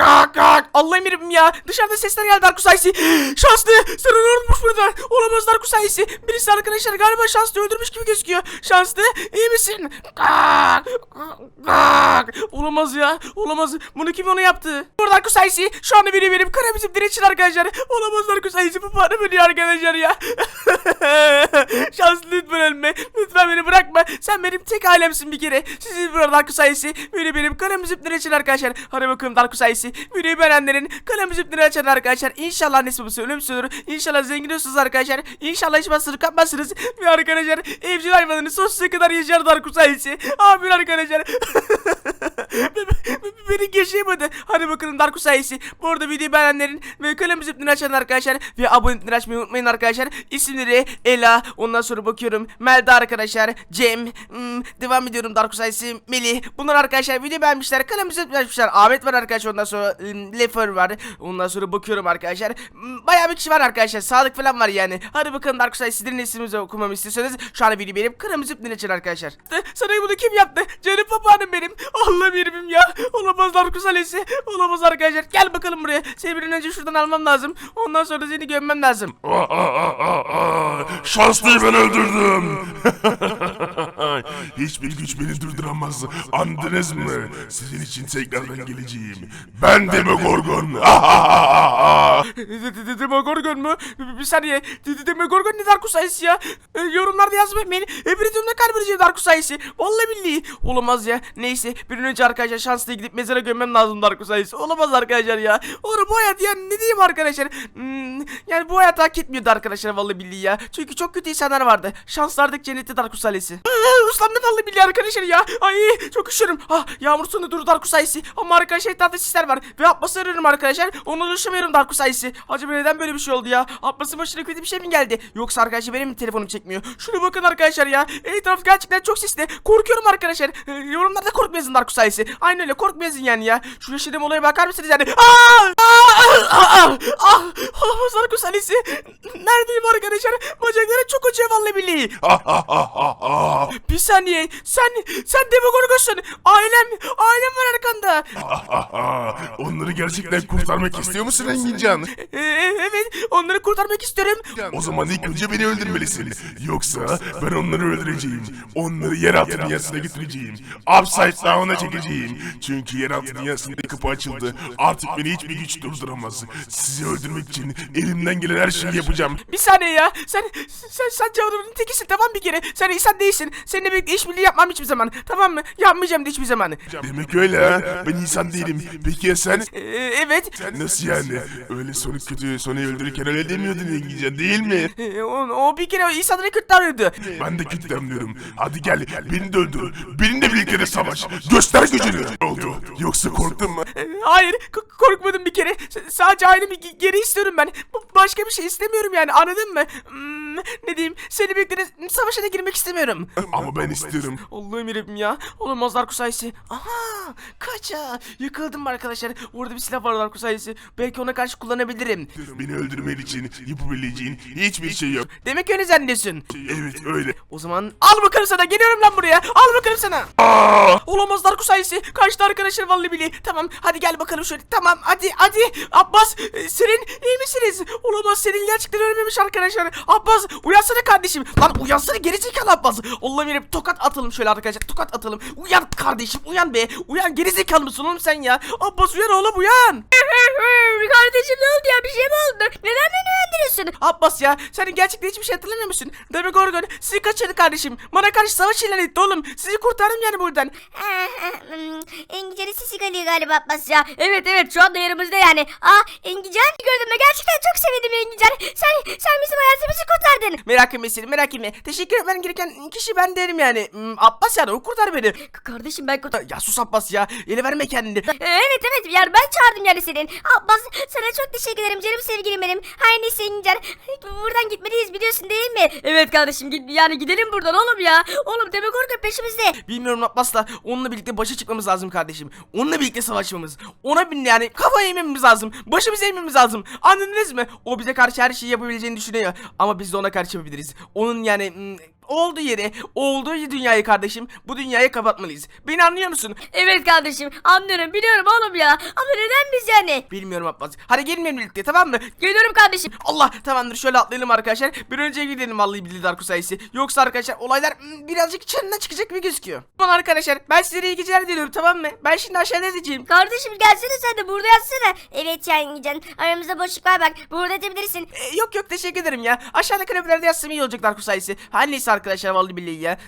Kalk kalk. Allah'ım yarabbim ya. Dışarıda sesler geldi Darkus Aysi. Şanslı. Onu unutmuş burada. Olamaz Darkus Aysi. Birisi arkadaşlar galiba Şanslı öldürmüş gibi gözüküyor. Şanslı iyi misin? Kalk. Kalk. Olamaz ya. Olamaz. Bunu kim onu yaptı? Burada Darkus Aysi. Şu anda biri benim kara bizim direçin arkadaşlar. Olamaz Darkus Aysi. Bu bana bölüyor arkadaşlar ya. Şanslı lütfen ölme. Lütfen beni bırakma. Sen benim tek ailemsin bir kere. Sizin burada Darkus sayesi. Biri benim kalem zipleri açın arkadaşlar. Hadi bakalım Darkus sayesi. Biri beğenenlerin kalem zipleri açın arkadaşlar. İnşallah annesi babası ölümsüzdür. İnşallah zengin olursunuz arkadaşlar. İnşallah hiç basını kapmazsınız. Ve arkadaşlar evcil hayvanını sonsuza kadar yaşar Darkus sayesi. Amin arkadaşlar. Beni yaşayamadı. Hadi bakalım Darkus sayesi. Bu arada videoyu beğenenlerin ve kalem ziplerini açan arkadaşlar ve abonelikleri açmayı unutmayın arkadaşlar. İsimleri Ela, ondan sonra bakıyorum Melda arkadaşlar, Cem, hmm, devam ediyorum Darkus sayesi, Melih. Bunlar arkadaşlar video beğenmişler. Kalem ziplerini açmışlar. Ahmet var arkadaşlar ondan sonra hmm, Lefer var. Ondan sonra bakıyorum arkadaşlar. Hmm, Bayağı bir kişi var arkadaşlar. Sağlık falan var yani. Hadi bakalım Darkus sayesi sizlerin isminizi okumamı istiyorsanız şu an videoyu benim kalem ziplerini açın arkadaşlar. Sana bunu kim yaptı? Canım papağanım benim. Allah'ım yerim ya. Olamaz Darkus Alesi. Olamaz arkadaşlar. Gel bakalım buraya. Seni bir önce şuradan almam lazım. Ondan sonra seni gömmem lazım. Aa, aa, aa, aa. Şanslıyı ben öldürdüm. Hiçbir güç beni durduramaz. Anladınız mı? Sizin için tekrardan geleceğim. Ben Demogorgon. Demogorgon mu? Bir- saniye. Demogorgon ne Darkus Alesi ya? E, Yorumlarda yazmayın beni. Hepinizimle kalbinize Darkus Alesi. Vallahi billahi. Olamaz ya. Neyse. Bir an önce arkadaşlar şanslı gidip mezara gömmem lazım Darkus Alesi. Olamaz arkadaşlar ya. Oğlum bu hayat yani ne diyeyim arkadaşlar. Hmm, yani bu hayat hak etmiyordu arkadaşlar vallahi billahi ya. Çünkü çok kötü insanlar vardı. Şanslardık cennette Darkus Alesi. Iıı, Islandım vallahi billahi arkadaşlar ya. Ay çok üşüyorum. Ah yağmur sonu durdu Darkus Aysi. Ama arkadaşlar etrafta sisler var. Ve Abbas'ı arıyorum arkadaşlar. Onu ulaşamıyorum Darkus Aysi. Acaba neden böyle bir şey oldu ya? Abbas'ın başına kötü bir şey mi geldi? Yoksa arkadaşlar benim mi telefonum çekmiyor? Şuna bakın arkadaşlar ya. Etraf gerçekten çok sisli. Korkuyorum arkadaşlar. Ee, yorumlarda korkmayasın Darkus Aysi. Aynen öyle korkmayasın yani ya. Şu yaşadığım olaya bakar mısınız yani? Aa! Aa! Aa! Ah! Olamaz Darkus Aysi. Neredeyim arkadaşlar? Bacaklarım çok acıyor vallahi billahi. Bir saniye. Sen sen Demogorgon'sun. Ailem ailem var arkanda. Onları gerçekten kurtarmak istiyor musun Engincan? Ee, evet onları kurtarmak istiyorum. O zaman ilk önce beni öldürmelisin. Yoksa ben onları öldüreceğim. Onları yeraltı dünyasına getireceğim. Upside down'a çekeceğim. Çünkü yeraltı dünyasında kapı açıldı. Artık beni hiçbir güç durduramaz. Sizi öldürmek için elimden gelen her şeyi yapacağım. Bir saniye ya. Sen sen sen canavarın tekisin tamam bir kere. Sen insan değilsin. Seninle birlikte işbirliği yapmam hiçbir zaman. Tamam mı? Yapmayacağım da hiçbir zaman. Demek öyle ha. Ben insan değilim. Peki ya sen? Ee, evet. Nasıl yani? Öyle sonu kötü, sonu öldürürken öyle demiyordun Engincan değil mi? Ee, o, o bir kere insanlara kötü davranıyordu. Ben de kötü demliyorum. Hadi gel, beni de öldür. Benimle birlikte de savaş. Göster gücünü. Ne oldu? Yoksa korktun mu? Ee, Hayır k- korkmadım bir kere. S- sadece ailemi ge- geri istiyorum ben. B- başka bir şey istemiyorum yani anladın mı? Hmm, ne diyeyim? Seninle birlikte savaşa da girmek istemiyorum. Ama ben istiyorum. Allah'ım yarabbim ya. Olamaz Darkus sayısı. Aha kaça. Yıkıldım arkadaşlar. Orada bir silah var Darkus sayısı. Belki ona karşı kullanabilirim. Beni öldürmen için yapabileceğin hiçbir şey yok. Demek öyle zannediyorsun. Evet öyle. O zaman al bakalım sana. Geliyorum lan buraya. Al bakalım sana. Aa! Olamaz sayısı. Kaçtı arkadaşlar vallahi billahi. Tamam hadi gel bakalım şöyle. Tamam hadi hadi. Abbas e, senin iyi misiniz? Olamaz senin gerçekten ölmemiş arkadaşlar. Abbas uyansana kardeşim. Lan uyansana gerizekalı Abbas. Allah'ım yarabbim tokat atalım şöyle arkadaşlar. Tokat atalım. Uyan kardeşim uyan be. Uyan gerizekalı mısın oğlum sen ya? Abbas uyan oğlum uyan. Kardeşim ne oldu ya bir şey mi oldu? Neden beni öldürüyorsun? Abbas ya senin gerçekten hiçbir şey hatırlamıyor musun? Demek Gorgon sizi kaçırdı kardeşim. Bana karşı savaş ilan etti oğlum. Sizi kurtardım yani buradan. Engican'ın sesi geliyor galiba Abbas ya. Evet evet şu anda yanımızda yani. Aa Engican gördüm de gerçekten çok sevindim Engican. Sen sen bizim hayatımızı kurtardın. Merak etme seni merak etme. Teşekkür etmen gereken kişi ben derim yani. Hmm, Abbas yani o kurtar beni. K- Kardeşim ben kurtar... Ya sus Abbas ya. Ele verme kendini. Ee, Evet evet yani ben çağırdım yani senin. Abbas sana çok teşekkür ederim canım sevgilim benim. Her neyse. Buradan gitmeliyiz biliyorsun değil mi? Evet kardeşim git, yani gidelim buradan oğlum ya. Oğlum demek orada peşimizde. Bilmiyorum Abbas'la onunla birlikte başa çıkmamız lazım kardeşim. Onunla birlikte savaşmamız. Ona bin yani kafa eğmemiz lazım. Başımızı eğmemiz lazım. Anladınız mı? O bize karşı her şeyi yapabileceğini düşünüyor. Ama biz de ona karşı yapabiliriz. Onun yani hmm, olduğu yeri, olduğu dünyayı kardeşim bu dünyayı kapatmalıyız. Beni anlıyor musun? Evet kardeşim anlıyorum biliyorum oğlum ya. Ama neden biz yani? Bilmiyorum Abbas. Hadi gelin benimle birlikte tamam mı? Geliyorum kardeşim. Allah tamamdır şöyle atlayalım arkadaşlar. Bir önce gidelim vallahi billahi Darko sayısı. Yoksa arkadaşlar olaylar hmm, birazcık çığırından çıkacak gibi gözüküyor. Tamam arkadaşlar ben size iyi geceler diliyorum tamam mı? Ben şimdi aşağıda edeceğim. Kardeşim gelsene sen de burada yatsana. Evet Şahincan aramızda boşluk var bak burada yatabilirsin. E, yok yok teşekkür ederim ya. Aşağıda kanepelerde yatsam iyi olacak Darko sayısı. Her neyse arkadaşlar vallahi billahi ya.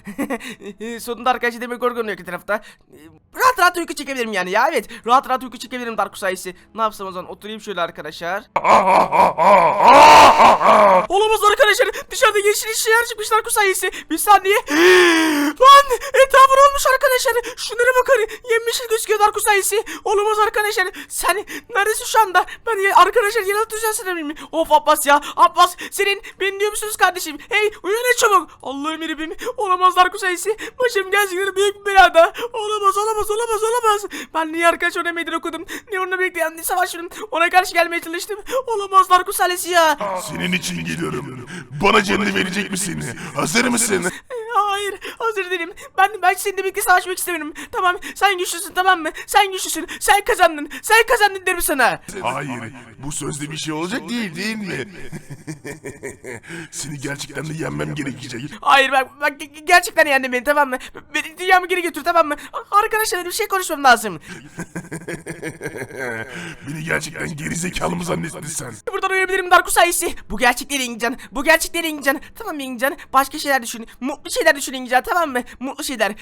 Sonunda arkadaşlar demek Gorgon yok tarafta. E, Rahat rahat uyku çekebilirim yani ya evet. Rahat rahat uyku çekebilirim Darko sayısı. Ne yapsam o zaman oturayım şöyle arkadaşlar. Olamaz arkadaşlar. Dışarıda yeşil şeyler çıkmış Darko sayısı. Bir saniye. Arkadaşlar. Şunlara bakın. Yemyeşil gözüküyor Darko sayısı. Olamaz arkadaşlar. Sen neredesin şu anda? Ben ya, arkadaşlar yanıltı düzelsene mi? Of Abbas ya. Abbas senin beni diyor musunuz kardeşim? Hey uyan çabuk. Allah'ım yarabbim. Olamaz Darko sayısı. Başım gerçekten büyük bir belada. Olamaz olamaz olamaz olamaz. Ben niye arkadaş ona meydan okudum? Niye onunla birlikte yanlış savaştım? Ona karşı gelmeye çalıştım. Olamaz Darko sayısı ya. Senin için geliyorum. Bana canını verecek misin? Hazır mısın? Hayır hazır değilim. Ben ben seninle birlikte savaşmak istemiyorum. Tamam sen güçlüsün tamam mı? Sen güçlüsün. Sen kazandın. Sen kazandın derim sana. Hayır, bu sözde bir şey olacak değil değil mi? Seni gerçekten de yenmem gerekecek. Hayır bak, bak ge- gerçekten yendin beni tamam mı? Beni dünyamı geri götür tamam mı? Arkadaşlarla bir şey konuşmam lazım. Beni gerçekten gerizekalı mı zannettin sen? Buradan uyuyabilirim Darko sayesi. Bu gerçekleri İngilizcan. Bu gerçekleri İngilizcan. Tamam mı İngilizcan? Başka şeyler düşün. Mutlu şeyler düşün İngilizcan tamam mı? Mutlu şeyler.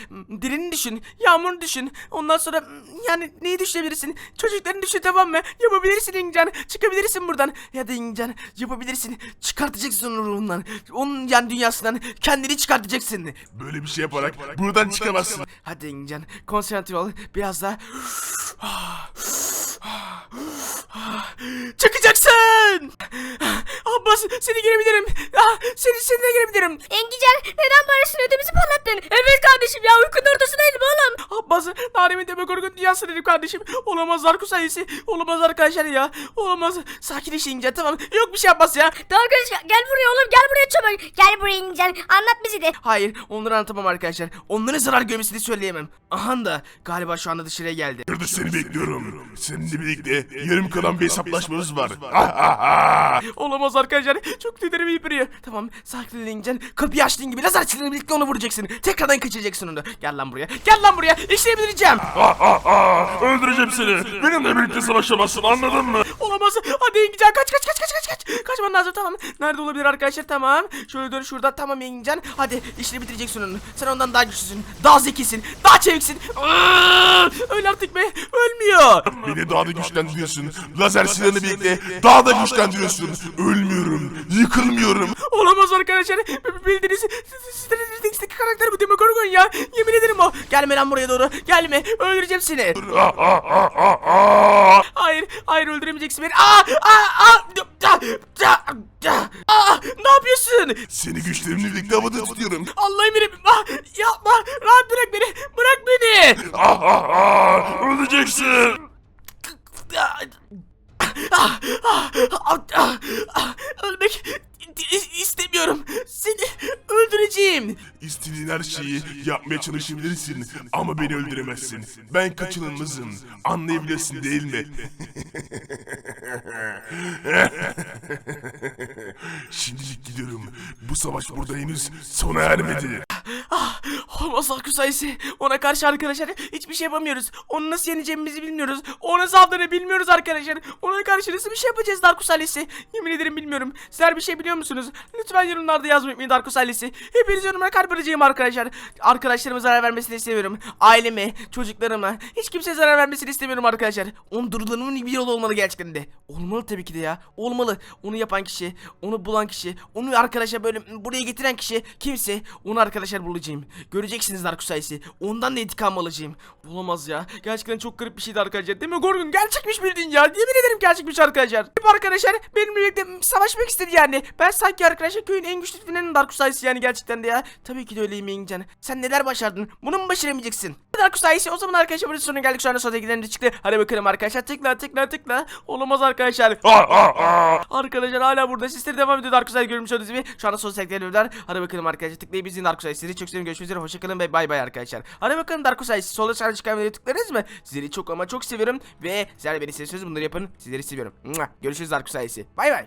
Dilini düşün. Yağmurunu düşün. Ondan sonra yani neyi düşünebilirsin? Çocuklarını düşün tamam mı? Yapabilirsin İngilizcan. Çıkabilirsin buradan. Ya da İngilizcan yapabilirsin. Çıkartacaksın ruhundan. Onun yan dünyasından kendini çıkartacaksın. Böyle bir şey yaparak buradan çıkamazsın. Hadi İngilizcan. Konsantre ol. Biraz daha. Çıkacaksın! Abbas seni girebilirim. Ah, seni seninle girebilirim. Engican neden bağırıyorsun ödümüzü patlattın? Evet kardeşim ya uykunun ortasındaydım oğlum. Abbas Naremin Deme Korkun dünyası dedim kardeşim. Olamaz sayısı. Olamaz arkadaşlar ya. Olamaz. Sakinleş İngilizcan tamam. Yok bir şey Abbas ya. Dalgıç gel buraya oğlum gel buraya çabuk. Gel buraya Engican anlat bizi de. Hayır onları anlatamam arkadaşlar. Onların zarar görmesini söyleyemem. Aha da galiba şu anda dışarıya geldi. Burada seni bekliyorum. Seninle birlikte yarım kalan bir hesaplaşmamız var. Olamaz arkadaşlar. Çok tüylerimi yıpırıyor. Tamam sakin ol İngilizcan. Kapıyı açtığın gibi lazer silahıyla birlikte onu vuracaksın. Tekrardan kaçıracaksın onu. Gel lan buraya. Gel lan buraya. İşleyebileceğim. Öldüreceğim seni. Benimle birlikte savaşamazsın anladın mı? Olamaz. Hadi İngilizcan kaç kaç kaç kaç kaç kaç. Kaçman lazım tamam. Nerede olabilir arkadaşlar tamam. Şöyle dön şurada tamam İngilizcan. Hadi işini bitireceksin onu. Sen ondan daha güçlüsün. Daha zekisin. Daha çeviksin. Öl artık be. Ölmüyor. Beni daha da güçlendiriyorsun. Lazer silahını birlikte daha da güçlendiriyorsun. Ölmüyorum. Yıkılmıyorum. Olamaz arkadaşlar. B- Bildiğiniz Strategics'teki karakter bu Demogorgon ya. Yemin ederim o. Gelme lan buraya doğru. Gelme. Öldüreceğim seni. Ah, ah, ah, ah, ah. Hayır. Hayır öldüremeyeceksin beni. Aa! Aa! Aa! Aa! Aa! Aa! Ne yapıyorsun? Seni güçlerimle birlikte havada tutuyorum. Allah'ım benim. Ah! Yapma. Rahat bırak beni. Bırak beni. Ah, ah, ah. Öleceksin. Ah! Ah! Ah! Ah! Ölmek istemiyorum. Seni öldüreceğim. İstediğin her şeyi yapmaya çalışabilirsin ama beni öldüremezsin. Ben kaçınılmazım. Anlayabilirsin değil mi? Şimdilik gidiyorum. Bu savaş burada henüz sona ermedi. Olmaz Akü. Ona karşı arkadaşlar hiçbir şey yapamıyoruz. Onu nasıl yeneceğimizi bilmiyoruz. Ona saldırı bilmiyoruz arkadaşlar. Ona karşı nasıl bir şey yapacağız Darkus ailesi? Yemin ederim bilmiyorum. Sizler bir şey biliyor musunuz? Lütfen yorumlarda yazmayı unutmayın Darkus ailesi. Hepiniz yorumlara kalp vereceğim arkadaşlar. Arkadaşlarıma zarar vermesini istemiyorum. Aileme, çocuklarıma, hiç kimseye zarar vermesini istemiyorum arkadaşlar. Onun durdurumunun bir yolu olmalı gerçekten de. Olmalı tabii ki de ya. Olmalı. Onu yapan kişi, onu bulan kişi, onu arkadaşa böyle buraya getiren kişi kimse onu arkadaşlar bulacağım. Göreceksiniz sayısı. Ondan da intikam alacağım. Bulamaz ya. Gerçekten çok garip bir şeydi arkadaşlar. Değil mi Gorgon? Gerçekmiş bildiğin ya. Yemin ederim gerçekmiş arkadaşlar. Hep arkadaşlar benimle birlikte savaşmak istedi yani. Ben sanki arkadaşlar köyün en güçlü Darkus sayısı yani gerçekten de ya. Tabii ki de öyleyim Yengecan. Sen neler başardın? Bunu mu başaramayacaksın? Darkus ailesi o zaman arkadaşlar burada sonuna geldik. Şu anda sonuna gidelim de çıktı. Hadi bakalım arkadaşlar. Tıkla tıkla tıkla. Olamaz arkadaşlar. Arkadaşlar hala burada. Sizleri devam ediyor ailesi görmüş olduğunuz gibi. Şu anda son sekreterler. Hadi bakalım arkadaşlar. Tıklayıp izleyin Darkus ailesi. Sizi çok seviyorum. Görüşmek üzere. Hoşçakalın ve bay bay arkadaşlar. Hadi bakalım Darkus ailesi. Solda sağda çıkan videoya mı? Sizleri çok ama çok seviyorum. Ve sizler beni seviyorsunuz. Bunları yapın. Sizleri seviyorum. Görüşürüz Darkus ailesi. Bay bay.